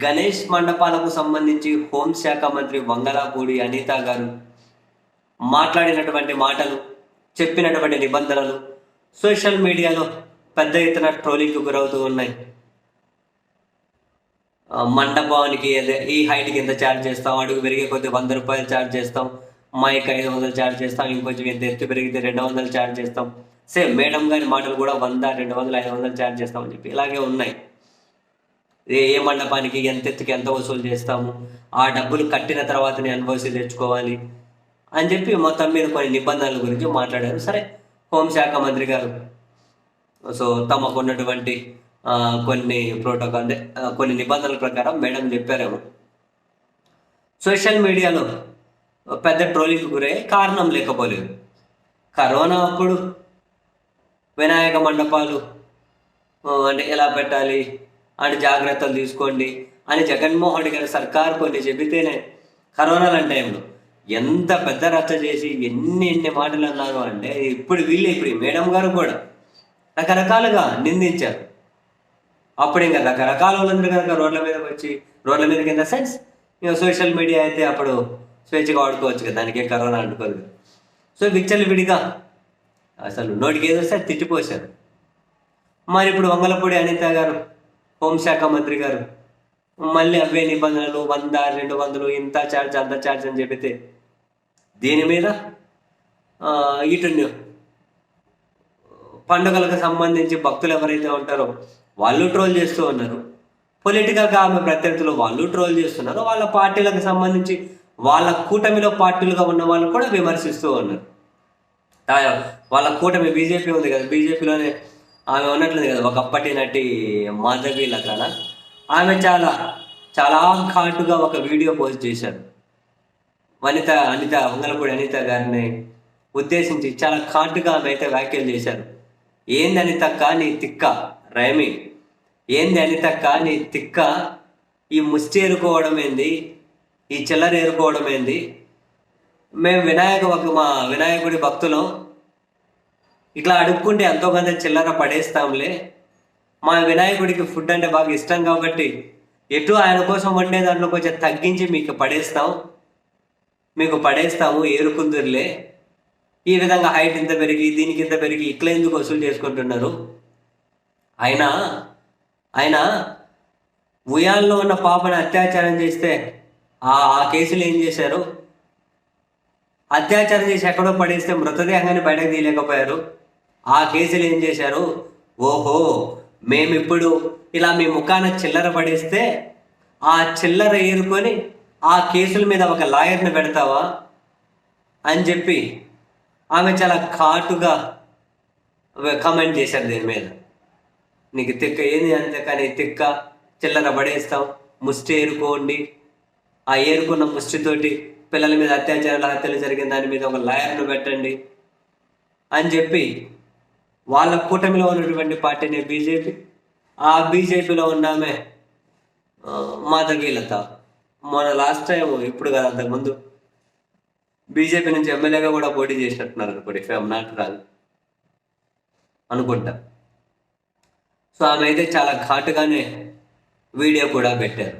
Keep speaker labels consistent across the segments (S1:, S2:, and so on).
S1: గణేష్ మండపాలకు సంబంధించి హోంశాఖ మంత్రి వంగలాపూడి అనిత గారు మాట్లాడినటువంటి మాటలు చెప్పినటువంటి నిబంధనలు సోషల్ మీడియాలో పెద్ద ఎత్తున ట్రోలింగ్కు గురవుతూ ఉన్నాయి. మండపానికి ఈ హైట్కి ఎంత ఛార్జ్ చేస్తాం అడుగు పెరిగే కొద్ది వంద రూపాయలు ఛార్జ్ చేస్తాం మైక్ ఐదు వందలు ఛార్జ్ చేస్తాం ఇంకొంచెం ఎంత ఎత్తు పెరిగితే రెండు వందలు ఛార్జ్ చేస్తాం. సేమ్ మేడం గారి మాటలు కూడా వంద రెండు వందలు ఐదు వందలు ఛార్జ్ చేస్తాం అని చెప్పి ఇలాగే ఉన్నాయి. ఏ మండపానికి ఎంత ఎత్తుకి ఎంత వసూలు చేస్తాము? ఆ డబ్బులు కట్టిన తర్వాతనే అనుభవిసి తెచ్చుకోవాలి అని చెప్పి మొత్తం మీద కొన్ని నిబంధనల గురించి మాట్లాడారు. సరే హోంశాఖ మంత్రి గారు సో తమకు ఉన్నటువంటి కొన్ని ప్రోటోకాల్ అంటే కొన్ని నిబంధనల ప్రకారం మేడం చెప్పారేమో. సోషల్ మీడియాలో పెద్ద ట్రోలింగ్ గురయ్యే కారణం లేకపోలేదు. కరోనా అప్పుడు వినాయక మండపాలు అంటే ఎలా పెట్టాలి? అని జాగ్రత్తలు తీసుకోండి అని జగన్మోహన్ రెడ్డి గారి సర్కార్ కొన్ని చెబితేనే కరోనా లాంటి టైంలో ఎంత పెద్ద రచ్చ చేసి ఎన్ని ఎన్ని మాటలు అన్నారు అంటే ఇప్పుడు వీళ్ళు ఇప్పుడు మేడం గారు కూడా రకరకాలుగా నిందించారు అప్పుడు ఇంకా రకరకాల వాళ్ళందరూ కనుక రోడ్ల మీదకి వచ్చి రోడ్ల మీద కింద సెన్స్ ఇంకా సోషల్ మీడియా అయితే అప్పుడు స్వేచ్ఛగా ఆడుకోవచ్చు కదా దానికే కరోనా అంటుకోదు కదా. సో విచ్చలు విడిగా అసలు నోటికి ఏదో సార్ తిట్టిపోశారు మరి ఇప్పుడు వంగలపూడి అనిత గారు హోంశాఖ మంత్రి గారు మళ్ళీ అవే నిబంధనలు వంద రెండు వందలు ఇంత ఛార్జ్ అంత ఛార్జ్ అని చెబితే దీని మీద ఆ, ఇటు పండుగలకు సంబంధించి భక్తులు ఎవరైతే ఉంటారో వాళ్ళు ట్రోల్ చేస్తూ ఉన్నారు. పొలిటికల్గా ఆమె ప్రత్యర్థులు వాళ్ళు ట్రోల్ చేస్తున్నారు. వాళ్ళ పార్టీలకు సంబంధించి వాళ్ళ కూటమిలో పార్టీలుగా ఉన్న వాళ్ళు కూడా విమర్శిస్తూ ఉన్నారు. వాళ్ళ కూటమి బీజేపీ ఉంది కదా బీజేపీలోనే ఆమె ఉన్నట్లేదు కదా ఒకప్పటి నటి మాధవి లతన. ఆమె చాలా చాలా ఘాటుగా ఒక వీడియో పోస్ట్ చేశారు. వనిత అనిత వంగలపూడి అనిత గారిని ఉద్దేశించి చాలా ఘాటుగా ఆమె అయితే వ్యాఖ్యలు చేశారు. ఏంది అనితక్క నీ తిక్క రైమి? ఏంది అనితక్క నీ తిక్క? ఈ ముస్టేరుకోవడం ఏరుకోవడం ఏంది? ఈ చిల్లర ఏరుకోవడం ఏంది? మేము వినాయక ఒక మా వినాయకుడి భక్తులం. ఇట్లా అడుక్కుంటే ఎంతో కొంత చిల్లర పడేస్తాంలే. మా వినాయకుడికి ఫుడ్ అంటే బాగా ఇష్టం కాబట్టి ఎటు ఆయన కోసం వండే దాంట్లో కొంచెం తగ్గించి మీకు పడేస్తాం. మీకు పడేస్తాము ఏరుకుందురులే. ఈ విధంగా హైట్ ఇంత పెరిగి దీనికి ఇంత పెరిగి ఇట్లా ఎందుకు వసూలు చేసుకుంటున్నారు? అయినా ఆయన ఉయాల్లో ఉన్న పాపను అత్యాచారం చేస్తే ఆ ఆ కేసులు ఏం చేశారు? అత్యాచారం చేసి ఎక్కడో పడేస్తే మృతదేహాన్ని బయటకు తీయలేకపోయారు. ఆ కేసులు ఏం చేశారు? ఓహో మేమిప్పుడు ఇలా మీ ముఖాన చిల్లర పడేస్తే ఆ చిల్లర ఏరుకొని ఆ కేసుల మీద ఒక లాయర్ని పెడతావా? అని చెప్పి ఆమె చాలా ఘాటుగా కమెంట్ చేశారు దీని మీద. నీకు తిక్క ఏంది అంతే కానీ తిక్క చిల్లర పడేస్తాం ముష్టి ఏరుకోండి. ఆ ఏరుకున్న ముష్టితోటి పిల్లల మీద అత్యాచారాలు హత్యలు జరిగిన దాని మీద ఒక లాయర్ను పెట్టండి అని చెప్పి వాళ్ళ కూటమిలో ఉన్నటువంటి పార్టీనే బీజేపీ. ఆ బీజేపీలో ఉన్నామే ఆ, మన లాస్ట్ టైం ఇప్పుడు కదా అంతకుముందు బీజేపీ నుంచి ఎమ్మెల్యేగా కూడా పోటీ చేసినట్టున్నారు అనుకోండి ఇఫ్ ఐఎమ్ నాట్ రాంగ్ అనుకుంటా. సో ఆమె అయితే చాలా ఘాటుగానే వీడియో కూడా పెట్టారు.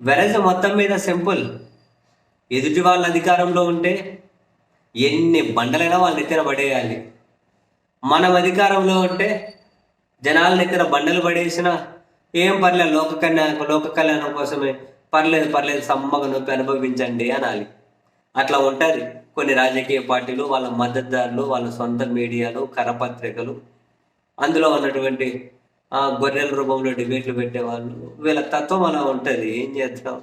S1: వెరజ్ మొత్తం మీద సింపుల్. ఎదుటి వాళ్ళ అధికారంలో ఉంటే ఎన్ని బండలైనా వాళ్ళు ఎత్తిన పడేయాలి. మనం అధికారంలో ఉంటే జనాల దగ్గర బండలు పడేసినా ఏం పర్లేదు లోక కళ్యాణం లోక కళ్యాణం కోసమే. పర్లేదు పర్లేదు సమ్మగా నొప్పి అనుభవించండి అనాలి. అట్లా ఉంటుంది. కొన్ని రాజకీయ పార్టీలు వాళ్ళ మద్దతుదారులు వాళ్ళ సొంత మీడియాలు కరపత్రికలు అందులో ఉన్నటువంటి గొర్రెల రూపంలో డిబేట్లు పెట్టేవాళ్ళు వీళ్ళ తత్వం అలా ఉంటుంది. ఏం చేస్తాం